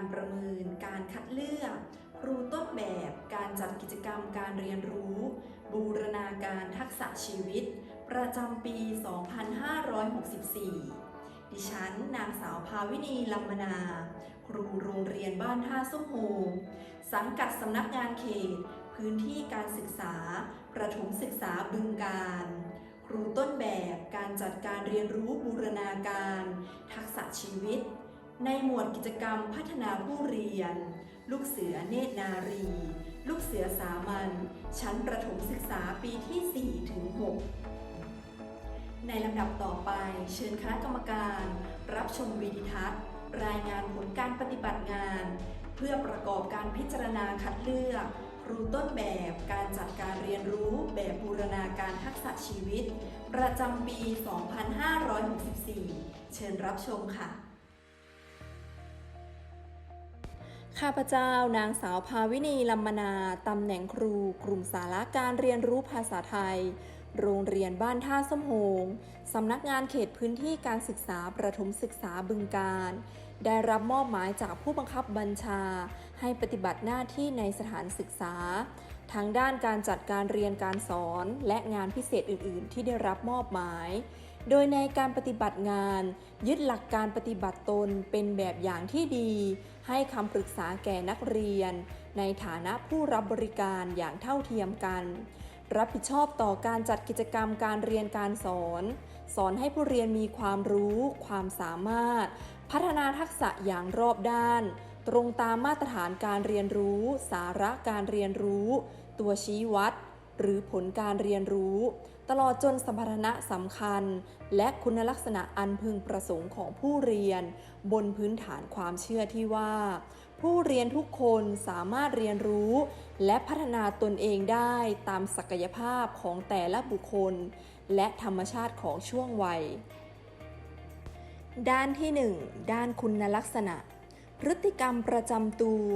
การประเมิน การคัดเลือก ครูต้นแบบ การจัดกิจกรรมการเรียนรู้ บูรณาการทักษะชีวิต ประจำปี 2564 ดิฉัน นางสาวภาวินีลัมมนา ครูโรงเรียนบ้านท่าส้มโฮสังกัดสำนักงานเขต พื้นที่การศึกษา ประถมศึกษาบึงการครูต้นแบบ การจัดการเรียนรู้บูรณาการ ทักษะชีวิต ในหมวดกิจกรรมพัฒนาผู้เรียน ลูกเสือเนตรนารี ลูกเสือสามัญชั้นประถมศึกษาปีที่ 4 ถึง 6 ในลำดับต่อไปเชิญคณะกรรมการ รับชมวิดีทัศน์ รายงานผลการปฏิบัติงาน เพื่อประกอบการพิจารณาคัดเลือกครูต้นแบบการจัดการเรียนรู้แบบบูรณาการทักษะชีวิต ประจำปี 2564 เชิญรับชมค่ะ ข้าพเจ้านางสาวภาวินีลัมมนา ตำแหน่งครู กลุ่มสาระการเรียนรู้ภาษาไทย โรงเรียนบ้านท่าส้มโฮงสำนักงานเขตพื้นที่การศึกษาประถมศึกษาบึงการ ได้รับมอบหมายจากผู้บังคับบัญชา ให้ปฏิบัติหน้าที่ในสถานศึกษา ทั้งด้านการจัดการเรียนการสอนและงานพิเศษอื่น ๆ ที่ได้รับมอบหมาย โดยในการปฏิบัติงาน ยึดหลักการปฏิบัติตนเป็นแบบอย่างที่ดี ให้คำปรึกษาแก่นักเรียน ในฐานะผู้รับบริการอย่างเท่าเทียมกัน รับผิดชอบต่อการจัดกิจกรรมการเรียนการสอน สอนให้ผู้เรียนมีความรู้ ความสามารถ พัฒนาทักษะอย่างรอบด้าน ตรงตามมาตรฐานการเรียนรู้ สาระการเรียนรู้ ตัวชี้วัด หรือผลการเรียนรู้ ตลอดจนสัมพันะสำคัญ และคุณลักษณะอันพึงประสงค์ของผู้เรียน บนพื้นฐานความเชื่อที่ว่า ผู้เรียนทุกคนสามารถเรียนรู้ และพัฒนาตนเองได้ตามศักยภาพของแต่ละบุคคล และธรรมชาติของช่วงวัย ด้านที่ 1 ด้านคุณลักษณะ พฤติกรรมประจำตัว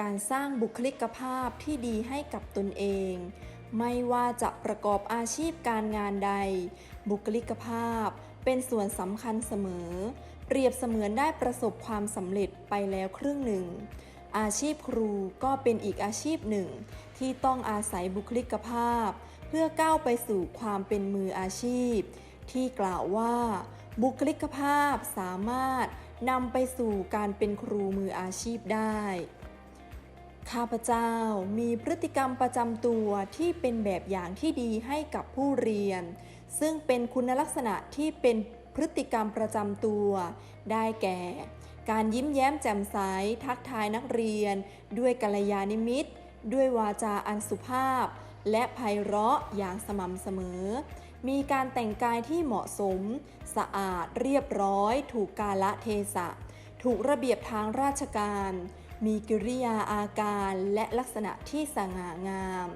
การสร้างบุคลิกภาพที่ดีให้กับตนเอง ไม่ว่าจะประกอบอาชีพการงานใด บุคลิกภาพเป็นส่วนสำคัญเสมอ เปรียบเสมือนได้ประสบความสำเร็จไปแล้วครึ่งหนึ่ง อาชีพครูก็เป็นอีกอาชีพหนึ่ง ที่ต้องอาศัยบุคลิกภาพ เพื่อก้าวไปสู่ความเป็นมืออาชีพ ที่กล่าวว่า บุคลิกภาพสามารถนำไปสู่การเป็นครูมืออาชีพได้ ข้าพเจ้ามีพฤติกรรมประจำตัวที่เป็นแบบอย่างที่ดีให้กับผู้เรียน ซึ่งเป็นคุณลักษณะที่เป็นพฤติกรรมประจำตัว ได้แก่ การยิ้มแย้มแจ่มใสทักทายนักเรียน ด้วยกัลยาณมิตร ด้วยวาจาอันสุภาพ และไพเราะอย่างสม่ำเสมอ มีการแต่งกายที่เหมาะสม สะอาดเรียบร้อย ถูกกาละเทศะ ถูกระเบียบทางราชการ มีกิริยาอาการและลักษณะที่สง่างาม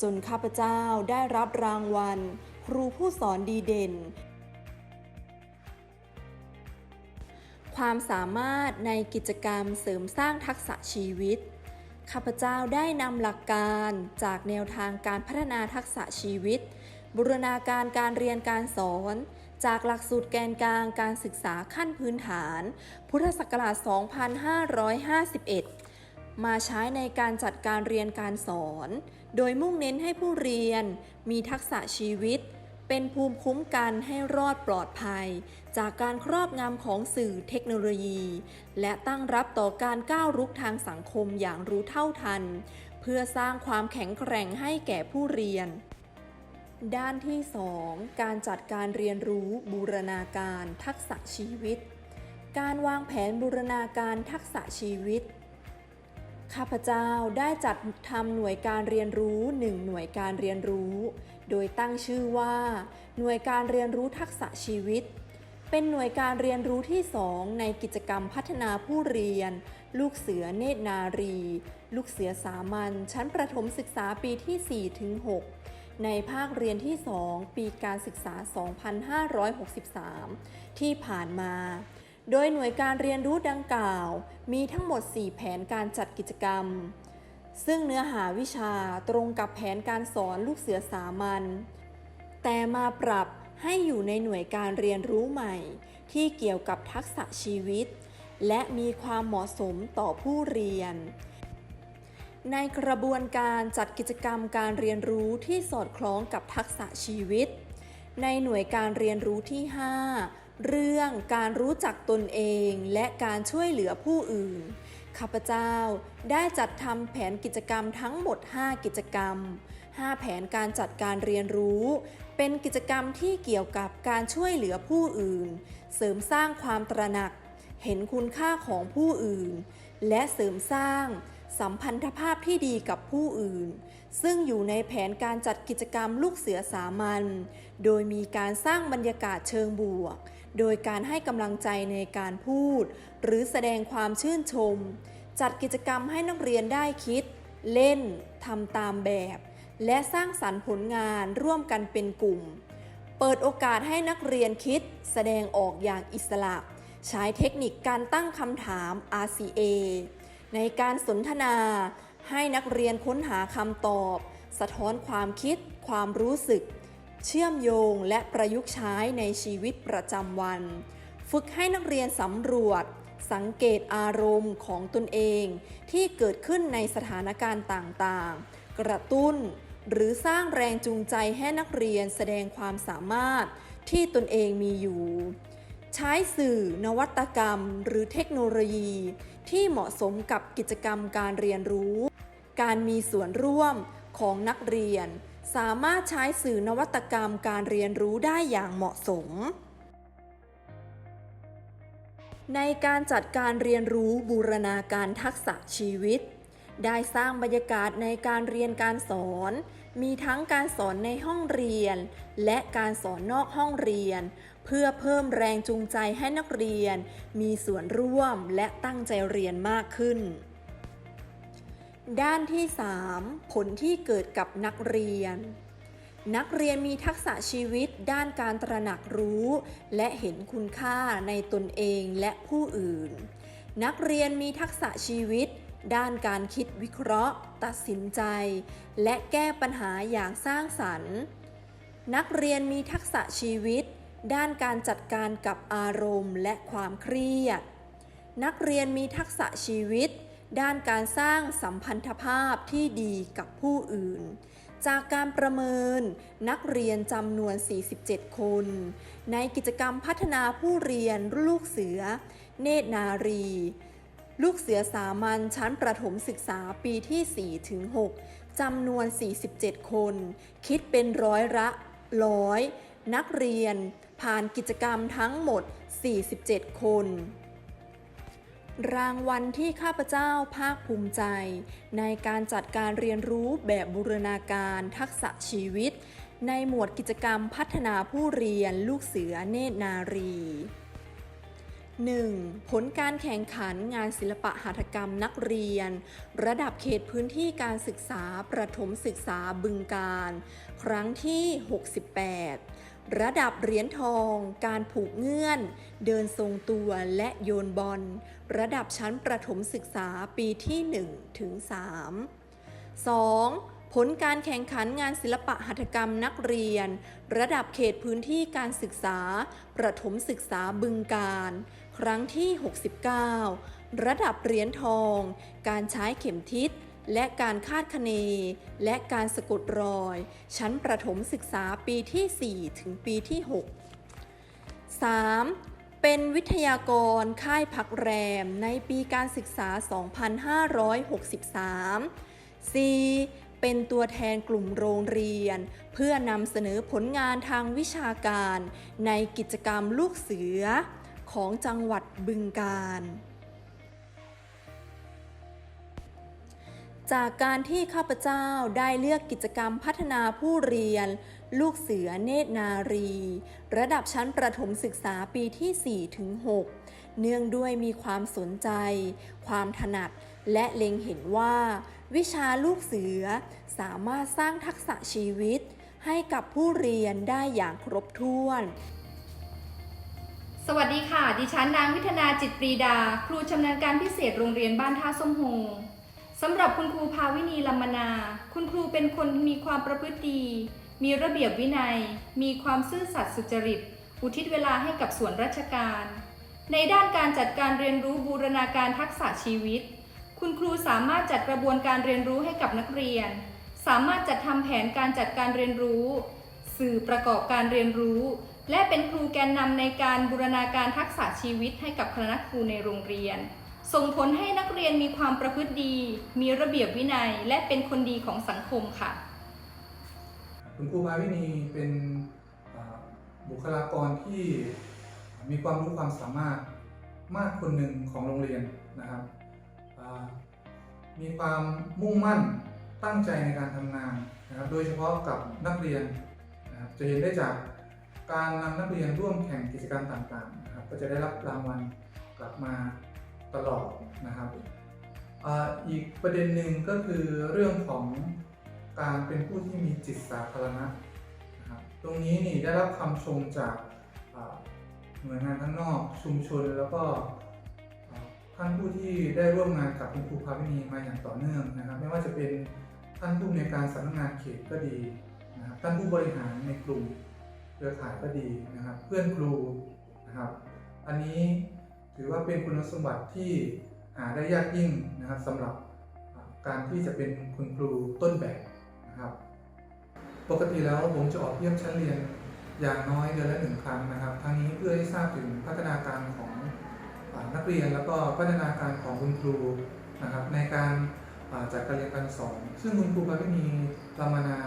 จนข้าพเจ้าได้รับรางวัล ครูผู้สอนดีเด่น ความสามารถในกิจกรรมเสริมสร้างทักษะชีวิต ข้าพเจ้าได้นำหลักการจากแนวทางการพัฒนาทักษะชีวิต บูรณาการการเรียนการสอน จากหลักสูตรแกนกลางการศึกษาขั้นพื้นฐาน พุทธศักราช 2551 มาใช้ในการจัดการเรียนการสอน โดยมุ่งเน้นให้ผู้เรียนมีทักษะชีวิต เป็นภูมิคุ้มกันให้รอดปลอดภัย จากการครอบงำของสื่อเทคโนโลยี และตั้งรับต่อการก้าวรุกทางสังคมอย่างรู้เท่าทัน เพื่อสร้างความแข็งแกร่งให้แก่ผู้เรียน ด้านที่ 2 การจัดการเรียนรู้บูรณาการทักษะชีวิต การวางแผนบูรณาการทักษะชีวิต ข้าพเจ้าได้จัดทำหน่วยการเรียนรู้หนึ่งหน่วยการเรียนรู้ โดยตั้งชื่อว่า หน่วยการเรียนรู้ทักษะชีวิต เป็นหน่วยการเรียนรู้ที่ 2 ในกิจกรรมพัฒนาผู้เรียน ลูกเสือเนตรนารี ลูกเสือสามัญชั้นประถมศึกษาปีที่4ถึง6 ในภาคเรียนที่ 2 ปีการศึกษา 2563 ที่ผ่านมา โดยหน่วยการเรียนรู้ดังกล่าว มีทั้งหมด 4 แผนการจัดกิจกรรม ซึ่งเนื้อหาวิชาตรงกับแผนการสอนลูกเสือสามัญ แต่มาปรับให้อยู่ในหน่วยการเรียนรู้ใหม่ ที่เกี่ยวกับทักษะชีวิต และมีความเหมาะสมต่อผู้เรียน ในกระบวนการจัดกิจกรรมการเรียนรู้ที่สอดคล้องกับทักษะชีวิต ในหน่วยการเรียนรู้ที่ 5 เรื่องการรู้จักตนเองและการช่วยเหลือผู้อื่น ข้าพเจ้าได้จัดทำแผนกิจกรรมทั้งหมด 5 กิจกรรม 5 แผนการจัดการเรียนรู้ เป็นกิจกรรมที่เกี่ยวกับการช่วยเหลือผู้อื่น เสริมสร้างความตระหนัก เห็นคุณค่าของผู้อื่น และเสริมสร้าง สัมพันธภาพที่ดีกับผู้อื่น ซึ่งอยู่ในแผนการจัดกิจกรรมลูกเสือสามัญ โดยมีการสร้างบรรยากาศเชิงบวก โดยการให้กำลังใจในการพูด หรือแสดงความชื่นชม จัดกิจกรรมให้นักเรียนได้คิด เล่นทำตามแบบ และสร้างสรรค์ผลงานร่วมกันเป็นกลุ่ม เปิดโอกาสให้นักเรียนคิด แสดงออกอย่างอิสระ ใช้เทคนิคการตั้งคำถาม RCA ในการสนทนา ให้นักเรียนค้นหาคำตอบ สะท้อนความคิด ความรู้สึก เชื่อมโยงและประยุกต์ใช้ในชีวิตประจำวัน ฝึกให้นักเรียนสำรวจ สังเกตอารมณ์ของตนเอง ที่เกิดขึ้นในสถานการณ์ต่างๆ กระตุ้นหรือสร้างแรงจูงใจให้นักเรียนแสดงความสามารถที่ตนเองมีอยู่ ใช้สื่อนวัตกรรมหรือเทคโนโลยี ที่เหมาะสมกับกิจกรรมการเรียนรู้ การมีส่วนร่วมของนักเรียน สามารถใช้สื่อนวัตกรรมการเรียนรู้ได้อย่างเหมาะสม ในการจัดการเรียนรู้บูรณาการทักษะชีวิต ได้สร้างบรรยากาศในการเรียนการสอน มีทั้งการสอนในห้องเรียน และการสอนนอกห้องเรียน เพื่อเพิ่มแรงจูงใจให้นักเรียน มีส่วนร่วมและตั้งใจเรียนมากขึ้น ด้านที่ 3 ผลที่เกิดกับนักเรียน นักเรียนมีทักษะชีวิตด้านการตระหนักรู้ และเห็นคุณค่าในตนเองและผู้อื่น นักเรียนมีทักษะชีวิตด้านการคิดวิเคราะห์ ตัดสินใจ และแก้ปัญหาอย่างสร้างสรรค์ นักเรียนมีทักษะชีวิต ด้านการจัดการกับอารมณ์และความเครียด นักเรียนมีทักษะชีวิต ด้านการสร้างสัมพันธภาพที่ดีกับผู้อื่น จากการประเมิน นักเรียนจำนวน 47 คน ในกิจกรรมพัฒนาผู้เรียนลูกเสือ เนตรนารี ลูกเสือสามัญชั้นประถมศึกษาปีที่ 4 ถึง 6 จำนวน 47 คน คิดเป็นร้อยละร้อย นักเรียน ผ่านกิจกรรมทั้งหมด 47 คน รางวัลที่ข้าพเจ้าภาคภูมิใจ ในการจัดการเรียนรู้แบบบูรณาการทักษะชีวิต ในหมวดกิจกรรมพัฒนาผู้เรียนลูกเสือเนตรนารี 1. ผลการแข่งขันงานศิลปะหัตถกรรมนักเรียน ระดับเขตพื้นที่การศึกษาประถมศึกษาบึงการ ครั้งที่ 68 ระดับเหรียญทอง การผูกเงื่อน เดินทรงตัวและโยนบอล ระดับชั้นประถมศึกษาปีที่1ถึง3 2. ผลการแข่งขันงานศิลปะหัตถกรรมนักเรียน ระดับเขตพื้นที่การศึกษา ประถมศึกษาบึงการ ครั้งที่ 69 ระดับเหรียญทอง การใช้เข็มทิศ และการคาดคะเน และการสะกดรอย ชั้นประถมศึกษาปีที่ 4 ถึงปีที่ 6 3. เป็นวิทยากรค่ายพักแรมในปีการศึกษา 2563 4. เป็นตัวแทนกลุ่มโรงเรียน เพื่อนำเสนอผลงานทางวิชาการ ในกิจกรรมลูกเสือ ของจังหวัดบึงกาฬ จากการที่ข้าพเจ้าได้เลือกกิจกรรมพัฒนาผู้เรียน ลูกเสือเนตรนารี ระดับชั้นประถมศึกษาปีที่ 4 ถึง 6 เนื่องด้วยมีความสนใจ ความถนัด และเล็งเห็นว่า วิชาลูกเสือสามารถสร้างทักษะชีวิต ให้กับผู้เรียนได้อย่างครบถ้วน สวัสดีค่ะ ดิฉันนางวิทนาจิตปรีดา ครูชำนาญการพิเศษโรงเรียนบ้านท่าส้มโฮง สำหรับคุณครูภาวินีลัมนา คุณครูเป็นคนมีความประพฤติดี มีระเบียบวินัย มีความซื่อสัตย์สุจริต อุทิศเวลาให้กับส่วนราชการ ในด้านการจัดการเรียนรู้บูรณาการทักษะชีวิต คุณครูสามารถจัดกระบวนการเรียนรู้ให้กับนักเรียน สามารถจัดทำแผนการจัดการเรียนรู้ สื่อประกอบการเรียนรู้ และเป็นครูแกนนำในการบูรณาการทักษะชีวิตให้กับคณะครูในโรงเรียน ส่งผลให้นักเรียนมีความประพฤติดี มีระเบียบวินัย และเป็นคนดีของสังคมค่ะ คุณครูภาวินีเป็นบุคลากรที่มีความรู้ความสามารถมากคนหนึ่งของโรงเรียนนะครับ มีความมุ่งมั่นตั้งใจในการทำงานนะครับ โดยเฉพาะกับนักเรียนนะครับจะเห็นได้จากการนำนักเรียนร่วมแข่งกิจกรรมต่างๆนะครับ ก็จะได้รับรางวัลกลับมา ตลอดนะครับอ,อีกประเด็นหนึ่งก็คือเรื่องของการเป็นผู้ที่มีจิตสาธารณะนะครับตรงนี้นี่ได้รับคำชมจากหน่วยงานข้างนอกชุมชนแล้วก็ท่านผู้ที่ได้ร่วมงานกับคุณครูภาวินีมาอย่างต่อเนื่องนะครับ ไม่ว่าจะเป็นท่านผู้ในการสำนักงานเขตก็ดีนะครับท่านผู้บริหารในกลุ่มเครือข่ายก็ดีนะครับ เพื่อนครูนะครับ อันนี้ ถือว่าเป็นคุณสมบัติที่หาได้ยากยิ่งนะครับสำหรับการที่จะเป็นคุณครูต้นแบบนะครับ ปกติแล้วผมจะออกเยี่ยมชั้นเรียนอย่างน้อยเดือนละหนึ่งครั้งนะครับ ทั้งนี้เพื่อให้ทราบถึงพัฒนาการของนักเรียนแล้วก็พัฒนาการของคุณครูนะครับ ในการจัดการเรียนการสอน ซึ่งคุณครูปารินีรามานา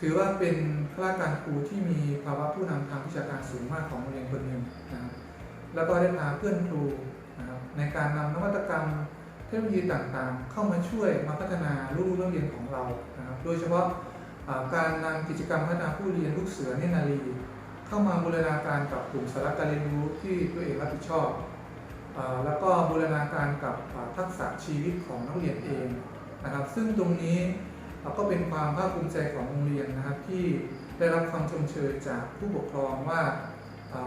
ถือว่าเป็นข้าราชการครูที่มีภาวะผู้นำทางวิชาการสูงมากของโรงเรียนคนหนึ่งนะครับ แล้วก็ได้พาเพื่อนครูนะครับในการนำนวัตกรรมเทคโนโลยีต่างๆ เข้ามาช่วยมาพัฒนาลูกๆนักเรียนของเรานะครับโดยเฉพาะการนำกิจกรรมพัฒนาผู้เรียนลูกเสือเนนารีเข้ามาบูรณาการกับกลุ่มสาระการเรียนรู้ที่ตัวเองรับผิดชอบ แล้วก็บูรณาการกับทักษะชีวิตของนักเรียนเองนะครับ ซึ่งตรงนี้อ่าก็เป็นความภาคภูมิใจของโรงเรียนนะครับที่ได้รับความชมเชยจากผู้ปกครองว่า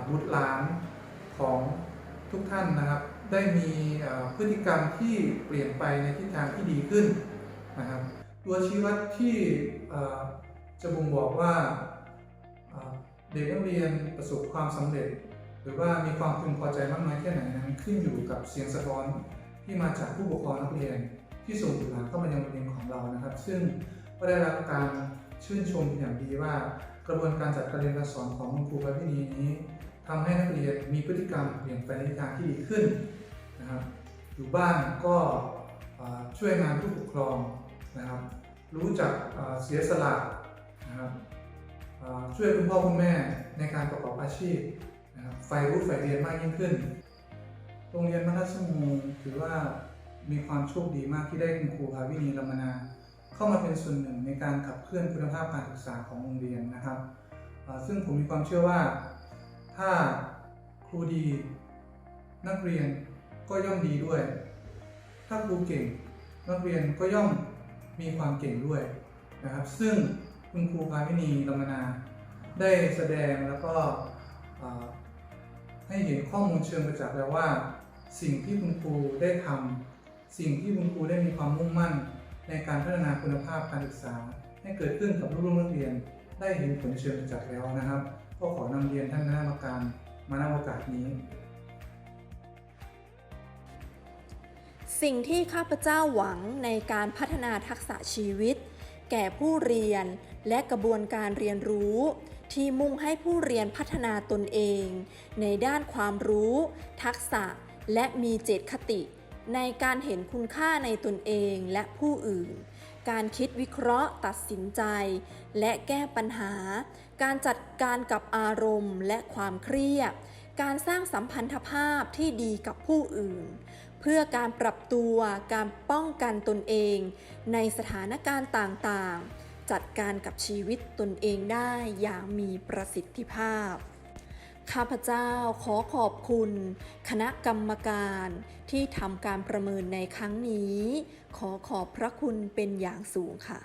บุตรหลาน ของทุกท่านนะครับ ได้มีพฤติกรรมที่เปลี่ยนไปในทิศทางที่ดีขึ้นนะครับ ตัวชี้วัดที่จะบ่งบอกว่าเด็กนักเรียนประสบความสำเร็จ หรือว่ามีความพึงพอใจมากน้อยแค่ไหนนั้นขึ้นอยู่กับเสียงสะท้อนที่มาจากผู้ปกครองนักเรียน ที่ส่งบุตรหลานเข้ามายังโรงเรียนของเรานะครับ ซึ่งก็ได้รับการชื่นชมอย่างดีว่ากระบวนการจัดการเรียนการสอนของคุณครูพระพินีนี้ ทำให้นักเรียนมีพฤติกรรมเปลี่ยนไปในทางที่ดีขึ้นนะครับ อยู่บ้านก็ช่วยงานผู้ปกครองนะครับ รู้จักเสียสละนะครับช่วยคุณพ่อคุณแม่ในการประกอบอาชีพนะครับใฝ่รู้ใฝ่เรียนมากยิ่งขึ้น โรงเรียนมัธยมงถือว่ามีความโชคดีมากที่ได้คุณครูภาวินีลามนาเข้ามาเป็นส่วนหนึ่งในการขับเคลื่อนคุณภาพการศึกษาของโรงเรียนนะครับ ซึ่งผมมีความเชื่อว่า ถ้าครูดี นักเรียนก็ย่อมดีด้วย ถ้าครูเก่ง นักเรียนก็ย่อมมีความเก่งด้วยนะครับ ซึ่งคุณครูพาวินีลามนา ได้แสดงแล้วก็ให้เห็นข้อมูลเชิงประจักษ์แล้วว่า สิ่งที่คุณครูได้ทำสิ่งที่คุณครูได้มีความมุ่งมั่น ในการพัฒนาคุณภาพการศึกษา ให้เกิดขึ้นกับลูกๆนักเรียน ได้เห็นผลเชิงประจักษ์แล้วนะครับ ก็ขอนำเรียนท่านคณะกรรมการมาณโอกาสนี้ สิ่งที่ข้าพเจ้าหวังในการพัฒนาทักษะชีวิต แก่ผู้เรียนและกระบวนการเรียนรู้ ที่มุ่งให้ผู้เรียนพัฒนาตนเอง ในด้านความรู้ ทักษะและมีเจตคติ ในการเห็นคุณค่าในตนเองและผู้อื่น การคิดวิเคราะห์ตัดสินใจ และแก้ปัญหา การจัดการกับอารมณ์และความเครียด การสร้างสัมพันธภาพที่ดีกับผู้อื่น เพื่อการปรับตัวการป้องกันตนเอง ในสถานการณ์ต่างๆ จัดการกับชีวิตตนเองได้อย่างมีประสิทธิภาพ ข้าพเจ้าขอขอบคุณ คณะกรรมการที่ทำการประเมินในครั้งนี้ ขอขอบพระคุณเป็นอย่างสูงค่ะ